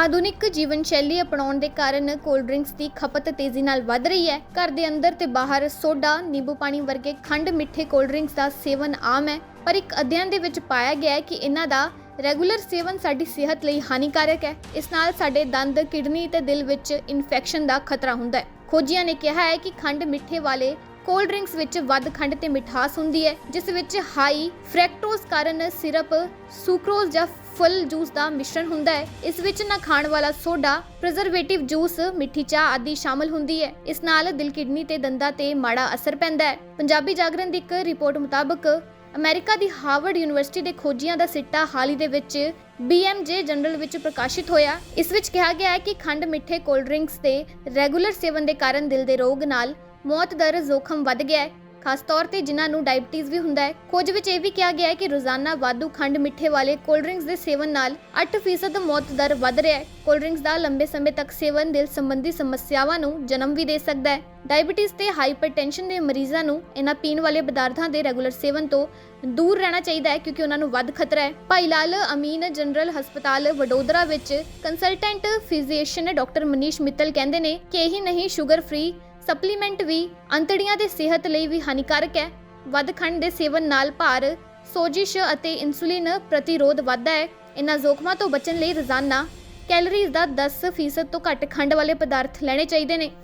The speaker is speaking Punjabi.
ਆਧੁਨਿਕ ਜੀਵਨ ਸ਼ੈਲੀ ਅਪਣਾਉਣ ਦੇ ਕਾਰਨ ਕੋਲਡ ਡਰਿੰਕਸ ਦੀ ਖਪਤ ਤੇਜ਼ੀ ਨਾਲ ਵੱਧ ਰਹੀ ਹੈ। ਘਰ ਦੇ ਅੰਦਰ ਤੇ ਬਾਹਰ ਸੋਡਾ, ਨਿੰਬੂ ਪਾਣੀ ਵਰਗੇ ਖੰਡ ਮਿੱਠੇ ਕੋਲਡ ਡਰਿੰਕਸ ਦਾ ਸੇਵਨ ਆਮ ਹੈ, ਪਰ ਇੱਕ ਅਧਿਐਨ ਦੇ ਵਿੱਚ ਪਾਇਆ ਗਿਆ ਹੈ ਕਿ ਇਹਨਾਂ ਦਾ ਰੈਗੂਲਰ ਸੇਵਨ ਸਾਡੀ ਸਿਹਤ ਲਈ ਹਾਨੀਕਾਰਕ ਹੈ। ਇਸ ਨਾਲ ਸਾਡੇ ਦੰਦ, ਕਿਡਨੀ ਤੇ ਦਿਲ ਵਿੱਚ ਇਨਫੈਕਸ਼ਨ ਦਾ ਖਤਰਾ ਹੁੰਦਾ ਹੈ। ਖੋਜੀਆਂ ਨੇ ਕਿਹਾ ਹੈ ਕਿ ਖੰਡ ਮਿੱਠੇ ਵਾਲੇ ਕੋਲਡ ਡਰਿੰਕਸ ਵਿੱਚ ਵੱਧ ਖੰਡ ਤੇ ਮਿਠਾਸ ਹੁੰਦੀ ਹੈ, ਜਿਸ ਵਿੱਚ ਹਾਈ ਫ੍ਰੈਕਟੋਜ਼ ਕਾਰਨ ਸਿਰਪ ਸੁਕਰੋਜ਼ ਜਾਂ ਫੁੱਲ ਜੂਸ ਦਾ ਮਿਸ਼ਰਣ ਹੁੰਦਾ ਹੈ। ਇਸ ਵਿੱਚ ਨਾ ਖਾਣ ਵਾਲਾ ਸੋਡਾ ਪ੍ਰੀਜ਼ਰਵੇਟਿਵ ਜੂਸ ਮਿੱਠੀ ਚਾਹ ਆਦਿ ਸ਼ਾਮਲ ਹੁੰਦੀ ਹੈ। ਇਸ ਨਾਲ ਦਿਲ ਕਿਡਨੀ ਤੇ ਦੰਦਾਂ ਤੇ ਮਾੜਾ ਅਸਰ ਪੈਂਦਾ ਹੈ। ਪੰਜਾਬੀ ਜਾਗਰਣ ਦੀ ਇੱਕ ਰਿਪੋਰਟ ਮੁਤਾਬਕ ਅਮਰੀਕਾ ਦੀ ਹਾਰਵਰਡ ਯੂਨੀਵਰਸਿਟੀ ਦੇ ਖੋਜੀਆਂ ਦਾ ਸਿੱਟਾ ਹਾਲ ਹੀ ਦੇ ਵਿੱਚ BMJ ਜਨਰਲ ਵਿੱਚ ਪ੍ਰਕਾਸ਼ਿਤ ਹੋਇਆ। ਇਸ ਵਿੱਚ ਕਿਹਾ ਗਿਆ ਹੈ ਕਿ ਖੰਡ ਮਿੱਠੇ ਕੋਲਡ ਡਰਿੰਕਸ ਦੇ ਰੈਗੂਲਰ ਸੇਵਨ ਦੇ ਕਾਰਨ ਦਿਲ ਦੇ ਰੋਗ ਨਾਲ ਮੌਤ ਦਰ ਜ਼ੋਖਮ ਵੱਧ ਗਿਆ ਹੈ। ਖਾਸ ਤੌਰ ਤੇ ਜਿਨ੍ਹਾਂ ਨੂੰ ਡਾਇਬੀਟੀਜ਼ ਵੀ ਹੁੰਦਾ ਹੈ। ਖੋਜ ਵਿੱਚ ਇਹ ਵੀ ਕਿਹਾ ਗਿਆ ਹੈ ਕਿ ਰੋਜ਼ਾਨਾ ਵਾਧੂ ਖੰਡ ਮਿੱਠੇ ਵਾਲੇ ਕੋਲਡ ਡਰਿੰਕਸ ਦੇ ਸੇਵਨ ਨਾਲ 8% ਮੌਤ ਦਰ ਵੱਧ ਰਿਹਾ ਹੈ। ਕੋਲਡ ਡਰਿੰਕਸ ਦਾ ਲੰਬੇ ਸਮੇਂ ਤੱਕ ਸੇਵਨ ਦਿਲ ਸੰਬੰਧੀ ਸਮੱਸਿਆਵਾਂ ਨੂੰ ਜਨਮ ਵੀ ਦੇ ਸਕਦਾ ਹੈ। ਡਾਇਬੀਟੀਜ਼ ਤੇ ਹਾਈਪਰਟੈਂਸ਼ਨ ਦੇ ਮਰੀਜ਼ਾਂ ਨੂੰ ਇਹਨਾਂ ਪੀਣ ਵਾਲੇ ਪਦਾਰਥਾਂ ਦੇ ਰੈਗੂਲਰ ਸੇਵਨ ਤੋਂ ਦੂਰ ਰਹਿਣਾ ਚਾਹੀਦਾ ਹੈ ਕਿਉਂਕਿ ਉਹਨਾਂ ਨੂੰ ਵੱਧ ਖਤਰਾ ਹੈ। ਭਾਈ ਲਾਲ ਅਮੀਨ ਜਨਰਲ ਹਸਪਤਾਲ ਵਡੋਦਰਾ ਵਿੱਚ consultant physician doctor Manish Mittal ਕਹਿੰਦੇ ਨੇ ਕਿ ਇਹੀ ਨਹੀਂ, ਸ਼ੂਗਰ ਫ੍ਰੀ ਸਪਲੀਮੈਂਟ ਵੀ ਅੰਤੜੀਆਂ ਦੇ ਸਿਹਤ ਲਈ ਵੀ ਹਾਨੀਕਾਰਕ ਹੈ। ਵੱਧ ਖੰਡ ਦੇ ਸੇਵਨ ਨਾਲ ਭਾਰ, ਸੋਜਿਸ਼ ਅਤੇ ਇਨਸੂਲਿਨ ਪ੍ਰਤੀਰੋਧ ਵੱਧਦਾ ਹੈ। ਇਹਨਾਂ ਜ਼ੋਖਮਾਂ ਤੋਂ ਬਚਣ ਲਈ ਰੋਜ਼ਾਨਾ ਕੈਲਰੀਜ਼ ਦਾ 10% ਤੋਂ ਘੱਟ ਖੰਡ ਵਾਲੇ ਪਦਾਰਥ ਲੈਣੇ ਚਾਹੀਦੇ ਨੇ।